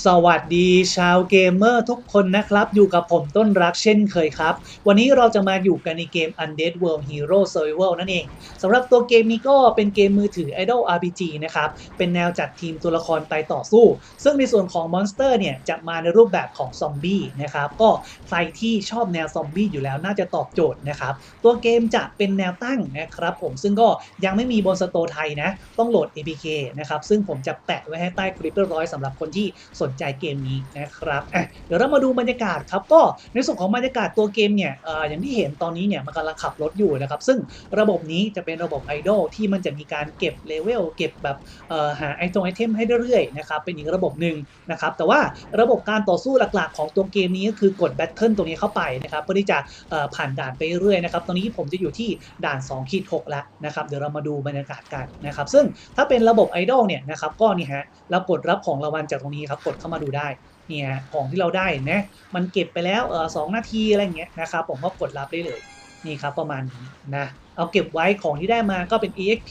สวัสดีชาวเกมเมอร์ทุกคนนะครับ อยู่กับผมต้นรักเช่นเคยครับ วันนี้เราจะมาอยู่กันในเกม Undead World Hero Survival นั่นเองสำหรับตัวเกมนี้ก็เป็นเกมมือถือ Idol RPG นะครับ เป็นแนวจัดทีมตัวละครไปต่อสู้ ซึ่งในส่วนของมอนสเตอร์เนี่ย จะมาในรูปแบบของซอมบี้นะครับ ก็ใครที่ชอบแนวซอมบี้อยู่แล้วน่าจะตอบโจทย์นะครับ ตัวเกมจะเป็นแนวตั้งนะครับผมซึ่งก็ยังไม่มีบนสโตไทยนะต้องโหลด APK นะครับซึ่งผมจะแปะไว้ให้ใต้คลิปเรียบร้อยสำหรับคนที่สนใจเกมนี้นะครับอะเดี๋ยวเรามาดูบรรยากาศครับก็ในส่วนของบรรยากาศตัวเกมเนี่ยออย่างที่เห็นตอนนี้เนี่ยมันกำลังขับรถอยู่นะครับซึ่งระบบนี้จะเป็นระบบไอดอลที่มันจะมีการเก็บเลเวลเก็บแบบหาไอตรงไอเทมให้เรื่อยๆนะครับเป็นอีกระบบหนึ่งนะครับแต่ว่าระบบการต่อสู้หลักๆ ของตัวเกมนี้ก็คือกดแบทเทิลตรงนี้เข้าไปนะครับเพื่อที่จะผ่านด่านไปเรื่อยๆนะครับตอนนี้ผมจะอยู่ที่ด่าน2ขีด6แล้วนะครับเดี๋ยวเรามาดูบรรยากาศกันนะครับซึ่งถ้าเป็นระบบไอดอลเนี่ยนะครับก็นี่ฮะเรากดรับของรางวัลจากตรงนี้ครับกดเข้ามาดูได้เนี่ยของที่เราได้นะมันเก็บไปแล้วเออสองนาทีอะไรเงี้ยนะครับผมก็กดรับได้เลยนี่ครับประมาณนี้นะเอาเก็บไว้ของที่ได้มาก็เป็น EXP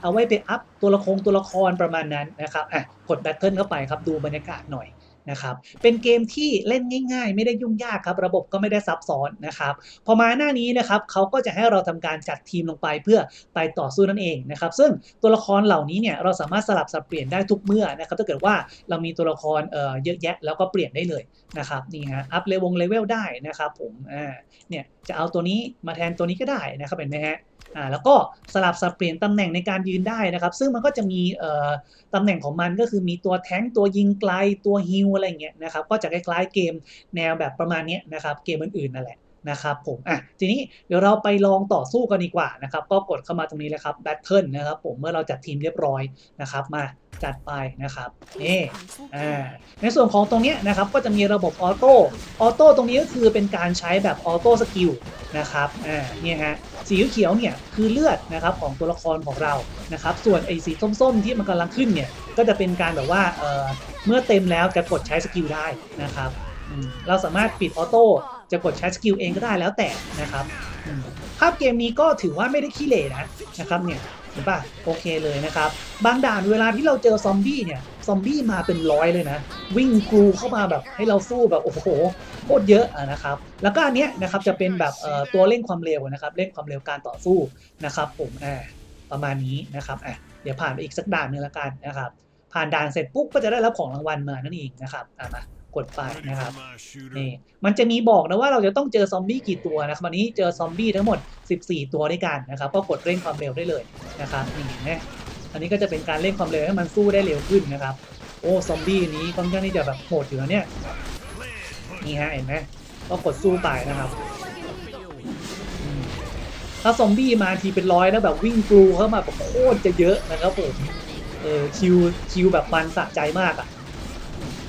เอาไว้ไปอัพตัวละครตัวละครประมาณนั้นนะครับอะกดแบตเทิลเข้าไปครับดูบรรยากาศหน่อย นะครับ เป็นเกมที่เล่นง่าย ๆ ไม่ได้ยุ่งยากครับ ระบบก็ไม่ได้ซับซ้อนนะครับ พอมาหน้านี้นะครับเขาก็จะให้เราทำการจัดทีมลงไปเพื่อไปต่อสู้นั่นเองนะครับ ซึ่งตัวละครเหล่านี้เนี่ยเราสามารถสลับสับเปลี่ยนได้ทุกเมื่อนะครับ ถ้าเกิดว่าเรามีตัวละครเอ่อเยอะแยะแล้วก็เปลี่ยนได้เลยนะครับนี่ฮะอัพเลเวลเลเวลได้นะครับ ผมอ่าเนี่ยจะเอาตัวนี้มาแทนตัวนี้ก็ได้นะครับเห็นไหมฮะ อ่าแล้วก็สลับสับเปลี่ยนตำแหน่งในการยืนได้นะครับ ซึ่งมันก็จะมีเอ่อตำแหน่งของมันก็คือมีตัวแท้งตัวยิงไกลตัวฮิลอะไรเงี้ยนะครับก็จะคล้ายๆเกมแนวแบบประมาณนี้นะครับเกมอื่นๆนั่นแหละ นะครับผมอะทีนี้เดี๋ยวเราไปลองต่อสู้กันดีกว่านะครับ ก็กดเข้ามาตรงนี้เลยครับ Battle นะครับผมเมื่อเราจัดทีมเรียบร้อยนะครับ มาจัดไปนะครับนี่อ่าในส่วนของตรงนี้นะครับก็จะมีระบบออโต้ออโต้ตรงนี้ก็คือเป็นการใช้แบบออโต้สกิลนะครับอ่าเนี่ยฮะสีเขียวเนี่ยคือเลือดนะครับของตัวละครของเรานะครับ ส่วนไอ้สีส้มๆที่มันกำลังขึ้นเนี่ยก็จะเป็นการแบบว่าเออเมื่อเต็มแล้วจะกดใช้สกิลได้นะครับเราสามารถปิดออโต้ จะกดใช้สกิลเองก็ได้แล้วแต่นะครับภาพเกมนี้ก็ถือว่าไม่ได้ขี้เหร่นะนะครับเนี่ยเห็นป่ะโอเคเลยนะครับ บางด่านเวลาที่เราเจอซอมบี้เนี่ยซอมบี้มาเป็นร้อยเลยนะ วิ่งกรูเข้ามาแบบให้เราสู้แบบโอ้โหโคตรเยอะอะนะครับ แล้วก็อันเนี้ยนะครับจะเป็นแบบตัวเร่งความเร็วนะครับเร่งความเร็วการต่อสู้นะครับผมอ่าประมาณนี้นะครับอะเดี๋ยวผ่านไปอีกสักด่านหนึงละกันนะครับ ผ่านด่านเสร็จปุ๊บก็จะได้รับของรางวัลมานั่นเองนะครับอะมา กดไปนะครับนี่มันจะมีบอกนะว่าเราจะต้องเจอซอมบี้กี่ตัวนะครับวันนี้เจอซอมบี้ทั้งหมด 14 ตัวด้วยกันนะครับก็กดเร่งความเร็วได้เลยนะครับนี่เห็นะอันนี้ก็จะเป็นการเร่งความเร็วให้มันสู้ได้เร็วขึ้นนะครับ โอ้ซอมบี้นี้ค่อนข้างที่จะแบบโหดอยู่นะเนี่ยนี่ฮะเห็นไหมก็กดสู้ไปนะครับอืมถ้าซอมบี้มาทีเป็นร้อยแล้วแบบวิ่งกรูเข้ามาแบบโคตรจะเยอะนะครับผมเออคิวคิวแบบมันสะใจมากอะ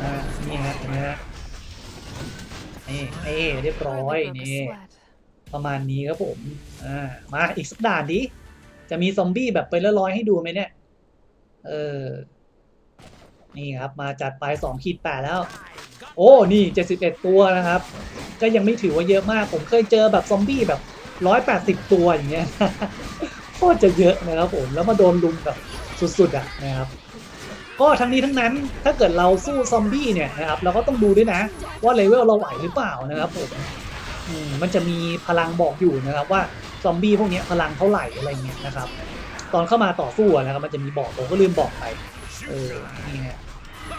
อ่านี่ฮะเห็นไหมฮะนี่นี่เรียบร้อยนี่ประมาณนี้ครับผมอ่ามาอีกสักด่านดิจะมีซอมบี้แบบไปละร้อยๆให้ดูไหมเนี่ย เออ นี่ครับ มาจัดไปสองขีดแปดแล้ว โอ้ นี่เจ็ดสิบเอ็ดตัวนะครับ ก็ยังไม่ถือว่าเยอะมาก ผมเคยเจอแบบซอมบี้แบบร้อยแปดสิบตัวอย่างเงี้ยโคตรจะเยอะนะครับผม แล้วมาโดนลุมแบบสุดๆอะนะครับ ก็ทั้งนี้ทั้งนั้นถ้าเกิดเราสู้ซอมบี้เนี่ยนะครับเราก็ต้องดูด้วยนะ ว่าเลเวลเราไหวหรือเปล่านะครับผมมันจะมีพลังบอกอยู่นะครับว่าซอมบี้พวกนี้พลังเท่าไหร่อะไรเงี้ยนะครับ ตอนเข้ามาต่อสู้นะครับมันจะมีบอกผมก็ลืมบอกไปเออนี่ฮะ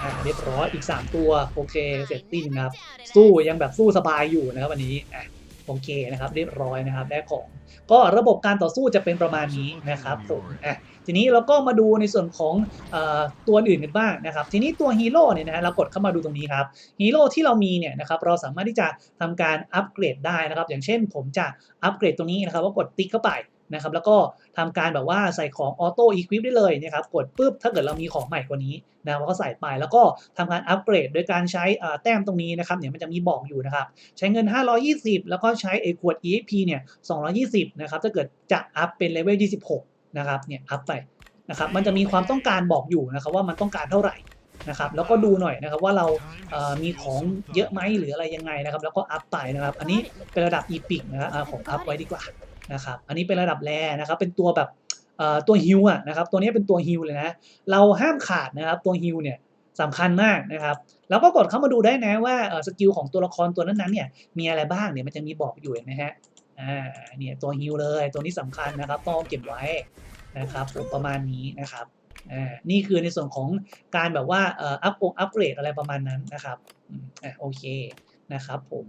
อ่าเรียบร้อยอีก 3 ตัวโอเคเสร็จสิ้นครับ สู้ยังแบบสู้สบายอยู่นะครับวันนี้อะโอเคนะครับ เรียบร้อยนะครับได้ของ ก็ระบบการต่อสู้จะเป็นประมาณนี้นะครับผมอะ ทีนี้เราก็มาดูในส่วนของอตัวอื่นกันบ้างนะครับทีนี้ตัวฮีโร่เนี่ยนะเรากดเข้ามาดูตรงนี้ครับฮีโร่ที่เรามีเนี่ยนะครับเราสามารถที่จะทำการอัปเกรดได้นะครับอย่างเช่น ผมจะอัปเกรดตรงนี้นะครับว่ากดติ๊กเข้าไปนะครับแล้วก็ทำการแบบว่าใส่ของออโต้อีควิปได้เลยนะครับกดปุ๊บถ้าเกิดเรามีของใหม่กว่านี้นะเราก็ใส่ไปแล้วก็ทำการอัปเกรดโดยการใช้แต้มตรงนี้นะครับเนี่ยมันจะมีบอกอยู่นะครับใช้เงิน 520 แล้วก็ใช้ไอ้ขวด EXP เนี่ย220นะครับถ้าเกิดจะอัพเป็นเลเวล26 นะครับเนี่ยอัพไปนะครับมันจะมีความต้องการบอกอยู่นะครับว่ามันต้องการเท่าไหร่นะครับแล้วก็ดูหน่อยนะครับว่าเราเอ่อมีของเยอะไหมหรืออะไรยังไงนะครับ แล้วก็อัพไปนะครับ อันนี้เป็นระดับ EPIC นะครับขอ่าผมอัพไว้ดีกว่านะครับอันนี้เป็นระดับแรนะครับเป็นตัวแบบเอ่อตัวฮิวอะนะครับตัวนี้เป็นตัวฮิวเลยนะเราห้ามขาดนะครับตัวฮิวเนี่ยสำคัญมากนะครับแล้วก็กดเข้ามาดูได้นะว่าสกิลของตัวละครตัวนั้นๆเนี่ยมีอะไรบ้างเนี่ยมันจะมีบอกอยู่เห็นไหมฮะ อ่าเนี่ยตัวฮิลเลยตัวนี้สำคัญนะครับต้องเก็บไว้นะครับผมประมาณนี้นะครับอ่านี่คือในส่วนของการแบบว่าเอ่ออัพองอัปเกรดอะไรประมาณนั้นนะครับอืมอะโอเคนะครับผม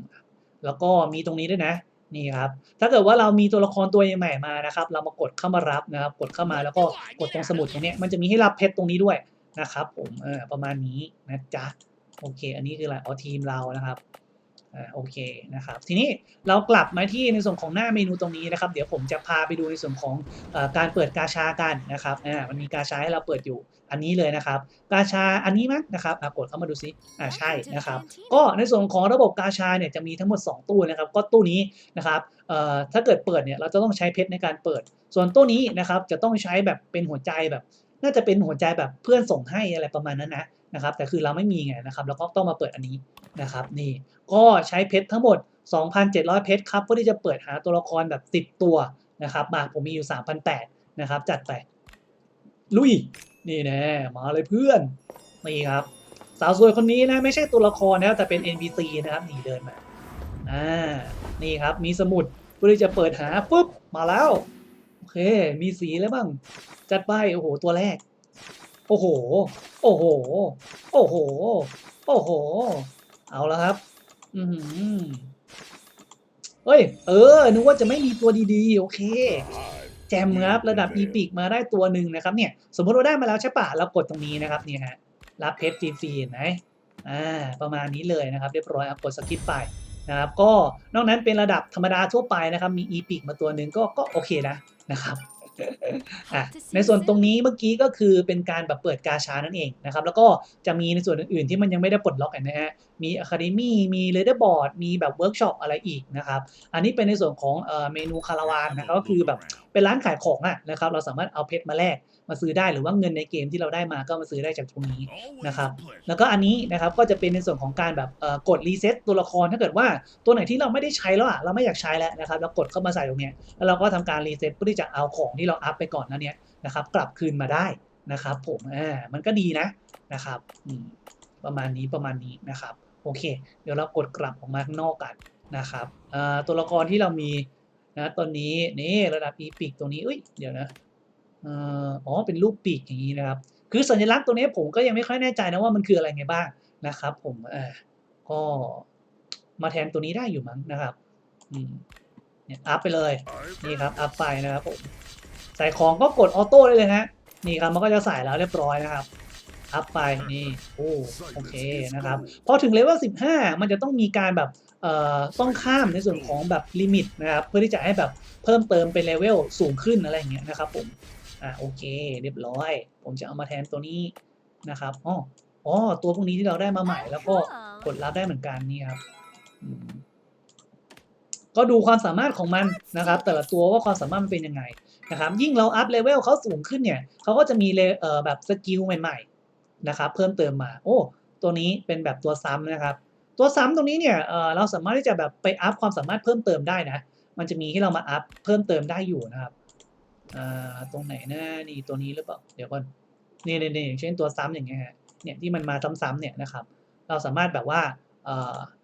แล้วก็มีตรงนี้ด้วยนะนี่ครับ ถ้าเกิดว่าเรามีตัวละครตัวใหม่มานะครับ เรามากดเข้ามารับนะครับ กดเข้ามาแล้วก็กดตรงสมุดตรงนี้มันจะมีให้รับเพชรตรงนี้ด้วยนะครับ ผมเออประมาณนี้นะจ๊ะโอเค อันนี้คืออะไรอ๋อทีมเรานะครับ โอเคนะครับทีนี้เรากลับมาที่ในส่วนของหน้าเมนูตรงนี้นะครับ เดี๋ยวผมจะพาไปดูในส่วนของอการเปิดกาชากันนะครับอ่ามันมีกาชาให้เราเปิดอยู่อันนี้เลยนะครับ กาชาอันนี้มั้งนะครับกดเข้ามาดูซิอ่าใช่นะครับ ก็ในส่วนของระบบกาชาเนี่ยจะมีทั้งหมด 2 ตู้นะครับ ก็ตู้นี้นะครับเอ่อถ้าเกิดเปิดเนี่ยเราจะต้องใช้เพชรในการเปิด ส่วนตู้นี้นะครับจะต้องใช้แบบเป็นหัวใจแบบน่าจะเป็นหัวใจแบบเพื่อนส่งให้อะไรประมาณนั้นนะนะครับ แต่คือเราไม่มีไงนะครับเราก็ต้องมาเปิดอันนี้นะครับ นี่ก็ใช้เพชรทั้งหมด 2,700 เพชรครับเพื่อที่จะเปิดหาตัวละครแบบ10ตัวนะครับมาผมมีอยู่3,800นะครับ จัดไปลุยนี่แน่มาเลยเพื่อนนี่ครับ สาวสวยคนนี้นะไม่ใช่ตัวละครนะแต่เป็น NPC นะครับหนีเดินมาอ่านี่ครับมีสมุดเพื่อที่จะเปิดหาปุ๊บมาแล้ว มีสีแล้วบ้าง จัดไป โอ้โห ตัวแรก โอ้โห โอ้โห โอ้โห โอ้โห เอาแล้วครับ อือหือเฮ้ย เออ นึกว่าจะไม่มีตัวดีๆ โอเค แจมครับ ระดับอีพิกมาได้ตัวหนึ่งนะครับ เนี่ย สมมติเราได้มาแล้วใช่ปะเรากดตรงนี้นะครับ นี่ฮะ รับเพชรฟรีๆนไหมอ่า ประมาณนี้เลยนะครับ เรียบร้อยครับกดสกิปไปนะครับ ก็นอกนั้นเป็นระดับธรรมดาทั่วไปนะครับ มีอีพิกมาตัวหนึ่งก็ ก็โอเคนะ นะครับอะในส่วนตรงนี้เมื่อกี้ก็คือเป็นการแบบเปิดกาชานั่นเองนะครับ แล้วก็จะมีในส่วนอื่นๆที่มันยังไม่ได้ปลดล็อกกันนะฮะ มีอะคาเดมีมีเลเดอร์บอร์ดมีแบบเวิร์กช็อปอะไรอีกนะครับ อันนี้เป็นในส่วนของเมนูคาราวานนะครับก็คือแบบเป็นร้านขายของอะนะครับเราสามารถเอาเพชรมาแลกมาซื้อได้หรือว่าเงินในเกมที่เราได้มาก็มาซื้อได้จากตรงนี้นะครับ แล้วก็อันนี้นะครับก็จะเป็นในส่วนของการแบบกดรีเซ็ตตัวละครถ้าเกิดว่าตัวไหนที่เราไม่ได้ใช้แล้วอะเราไม่อยากใช้แล้วนะครับเรากดเข้ามาใส่ตรงเนี้ยแล้วเราก็ทำการรีเซ็ตเพื่อที่จะเอาของที่เราอัพไปก่อนนั้นเนี้ยนะครับ กลับคืนมาได้นะครับ ผมอ่ามันก็ดีนะนะครับประมาณนี้ประมาณนี้นะครับ โอเค เดี๋ยวเรากดกลับออกมาข้างนอกกันนะครับตัวละครที่เรามีนะตอนนี้นี่ระดับอีพิกตรงนี้เอ้ยเดี๋ยวนะอ่ออ๋อเป็นรูปปีกอย่างนี้นะครับ คือสัญลักษณ์ตัวนี้ผมก็ยังไม่ค่อยแน่ใจนะว่ามันคืออะไรไงบ้างนะครับ ผมก็มาแทนตัวนี้ได้อยู่มั้งนะครับอืมเนี่ยอัพไปเลยนี่ครับอัพไปนะครับผมใส่ของก็กดออโต้ได้เลยฮะนี่ครับมันก็จะใส่แล้วเรียบร้อยนะครับ อัพไปนี่โอ้โอเคนะครับพอถึงเลเวล15 มันจะต้องมีการแบบเอ่อต้องข้ามในส่วนของแบบลิมิตนะครับเพื่อที่จะให้แบบเพิ่มเติมเป็นเลเวลสูงขึ้นอะไรอย่างเงี้ยนะครับผมอ่าโอเค เรียบร้อย ผมจะเอามาแทนตัวนี้นะครับอ๋ออ๋อตัวพวกนี้ที่เราได้มาใหม่แล้วก็กดรับได้เหมือนกันนี่ครับอืมก็ดูความสามารถของมันนะครับ แต่ละตัวว่าความสามารถมันเป็นยังไงนะครับยิ่งเราอัพเลเวลเขาสูงขึ้นเนี่ยเขาก็จะมีเลเอ่อแบบสกิลใหม่ๆ นะครับเพิ่มเติมมา โอ้ตัวนี้เป็นแบบตัวซ้ำนะครับ ตัวซ้ำตรงนี้เนี่ยเราสามารถที่จะแบบไปอัพความสามารถเพิ่มเติมได้นะ มันจะมีให้เรามาอัพเพิ่มเติมได้อยู่นะครับตรงไหนนะนี่ตัวนี้หรือเปล่าเดี๋ยวก่อนนี่นี่นี่อย่างเช่นตัวซ้ำอย่างเงี้ยเนี่ยที่มันมาซ้ำๆเนี่ยนะครับ เราสามารถแบบว่า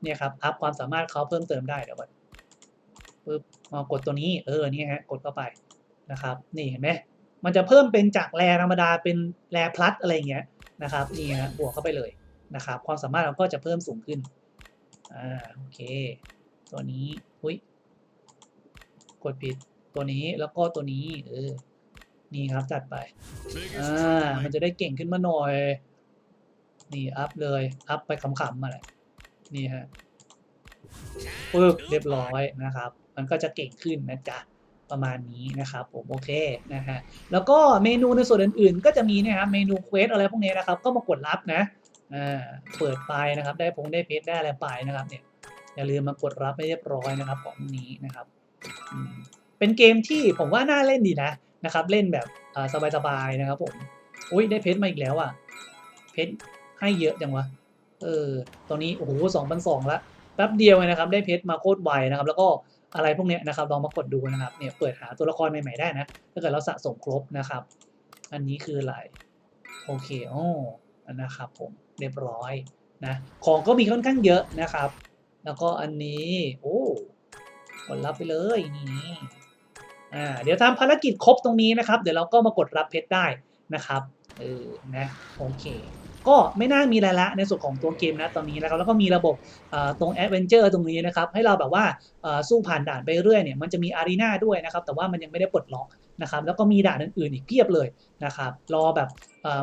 เนี่ยครับอัพความสามารถเขาเพิ่มเติมได้เดี๋ยวก่อนปึ๊บมากดตัวนี้เออนี่ฮะกดเข้าไปนะครับ นี่เห็นไหมมันจะเพิ่มเป็นจากแรธรรมดาเป็นแรพลัสอะไรเงี้ย นะครับนี่ฮะบวกเข้าไปเลยนะครับ ความสามารถเราก็จะเพิ่มสูงขึ้นอ่าโอเค ตัวนี้อุ้ยกดผิดตัวนี้แล้วก็ตัวนี้เออนี่ครับจัดไปอ่ามันจะได้เก่งขึ้นมาหน่อยนี่อัพเลยอัพไปขำๆมาเลยนี่ฮะปึ๊บเรียบร้อยนะครับ มันก็จะเก่งขึ้นนะจ๊ะ ประมาณนี้นะครับผมโอเคนะฮะแล้วก็เมนูในส่วนอื่นๆ ก็จะมีนะครับเมนูเควสอะไรพวกนี้นะครับ ก็มากดรับนะอ่าเปิดไปนะครับ ได้พงได้เพชรได้อะไรไปนะครับเนี่ยอย่าลืมมากดรับให้เรียบร้อยนะครับของนี้นะครับ เป็นเกมที่ผมว่าน่าเล่นดีนะนะครับ เล่นแบบสบายๆนะครับผมอุ้ยได้เพชรมาอีกแล้วอะเพชรให้เยอะจังวะเออตอนนี้โอ้โหสองพันสองละแป๊บเดียวเลยนะครับ ได้เพชรมาโคตรไวนะครับ แล้วก็ อะไรพวกนี้นะครับลองมากดดูนะครับเนี่ยเปิดหาตัวละครใหม่ๆได้นะถ้าเกิดเราสะสมครบนะครับ อันนี้คืออะไรโอเคอ๋อนะครับผมเรียบร้อยนะของก็มีค่อนข้างเยอะนะครับ แล้วก็อันนี้โอ้กดรับไปเลยนี่อ่าเดี๋ยวทำภารกิจครบตรงนี้นะครับ เดี๋ยวเราก็มากดรับเพชรได้นะครับเออนะโอเค ก็ไม่น่ามีอะไรละในส่วนของตัวเกมนะตอนนี้นะครับแล้วก็มีระบบตรงแอดเวนเจอร์ตรงนี้นะครับให้เราแบบว่าสู้ผ่านด่านไปเรื่อยเนี่ยมันจะมีอารีนาด้วยนะครับแต่ว่ามันยังไม่ได้ปลดล็อกนะครับแล้วก็มีด่านอื่นๆอีกเพียบเลยนะครับรอแบบ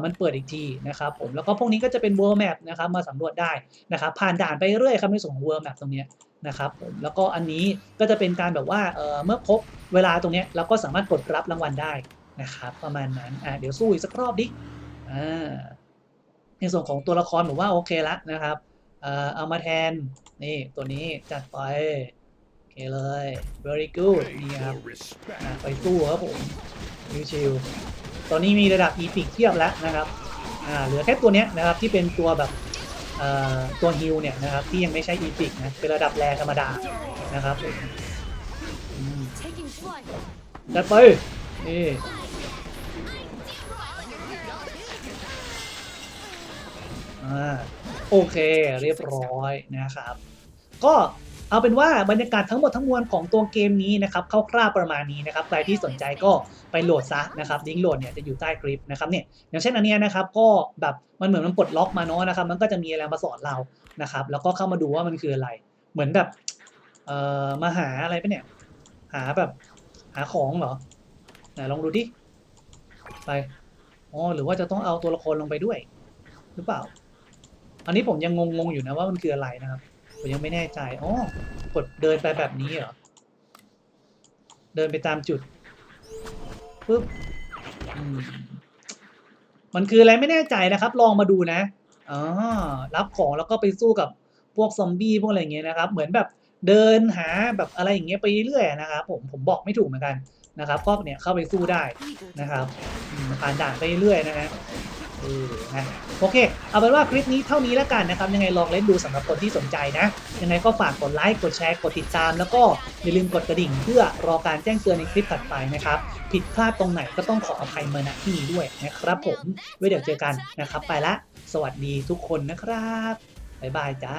มันเปิดอีกทีนะครับผมแล้วก็พวกนี้ก็จะเป็น world map นะครับมาสำรวจได้นะครับผ่านด่านไปเรื่อยครับในส่วนของ world map ตรงนี้นะครับผมแล้วก็อันนี้ก็จะเป็นการแบบว่าเมื่อครบเวลาตรงนี้เราก็สามารถกดรับรางวัลได้นะครับประมาณนั้นอะเดี๋ยวสู้อีกสักรอบดิอ่า ในส่วนของตัวละครผมว่าโอเคละนะครับเอ่อเอามาแทนนี่ตัวนี้จัดไปโอเคเลย very good นี่ครับไปสู้ครับผมชิวๆตอนนี้มีระดับ epic เทียบแล้วนะครับอ่าเหลือแค่ตัวเนี้ยนะครับที่เป็นตัวแบบเอ่อตัวฮิลเนี่ยนะครับที่ยังไม่ใช่ epic นะเป็นระดับแรธรรมดานะครับจัดไปนี่ โอเคเรียบร้อยนะครับ ก็เอาเป็นว่าบรรยากาศทั้งหมดทั้งมวลของตัวเกมนี้นะครับคร่าวๆประมาณนี้นะครับใครที่สนใจก็ไปโหลดซะนะครับลิงก์โหลดเนี่ยจะอยู่ใต้คลิปนะครับเนี่ยอย่างเช่นอันเนี้ยนะครับก็แบบมันเหมือนมันปลดล็อกมาเนาะนะครับ มันก็จะมีอะไรมาสอนเรานะครับ แล้วก็เข้ามาดูว่ามันคืออะไร เหมือนแบบเอ่อมาหาอะไรปะเนี่ย หาแบบหาของเหรอไหนลองดูดิไปอ๋อหรือว่าจะต้องเอาตัวละครลงไปด้วย หรือเปล่า อันนี้ผมยังงงๆอยู่นะว่ามันคืออะไรนะครับ ผมยังไม่แน่ใจอ๋อกดเดินไปแบบนี้เหรอ เดินไปตามจุดปึ๊บมมันคืออะไรไม่แน่ใจนะครับ ลองมาดูนะอ๋อรับของแล้วก็ไปสู้กับพวกซอมบี้พวกอะไรอย่างเงี้ยนะครับ เหมือนแบบเดินหาแบบอะไรอย่างเงี้ยไปเรื่อยๆนะครับ ผมผมบอกไม่ถูกเหมือนกันนะครับก็เนี่ยเข้าไปสู้ได้นะครับอ่านด่านไปเรื่อยๆนะฮะ เออนะโอเค เอาเป็นว่าคลิปนี้เท่านี้แล้วกันนะครับ ยังไงลองเล่นดูสำหรับคนที่สนใจนะ ยังไงก็ฝากกดไลค์กดแชร์กดติดตาม แล้วก็อย่าลืมกดกระดิ่งเพื่อรอการแจ้งเตือนในคลิปถัดไปนะครับ ผิดพลาดตรงไหนก็ต้องขออภัยมาณที่นี้ด้วยนะครับ ผมไว้เดี๋ยวเจอกันนะครับ ไปละ สวัสดีทุกคนนะครับบ๊ายบายจ้า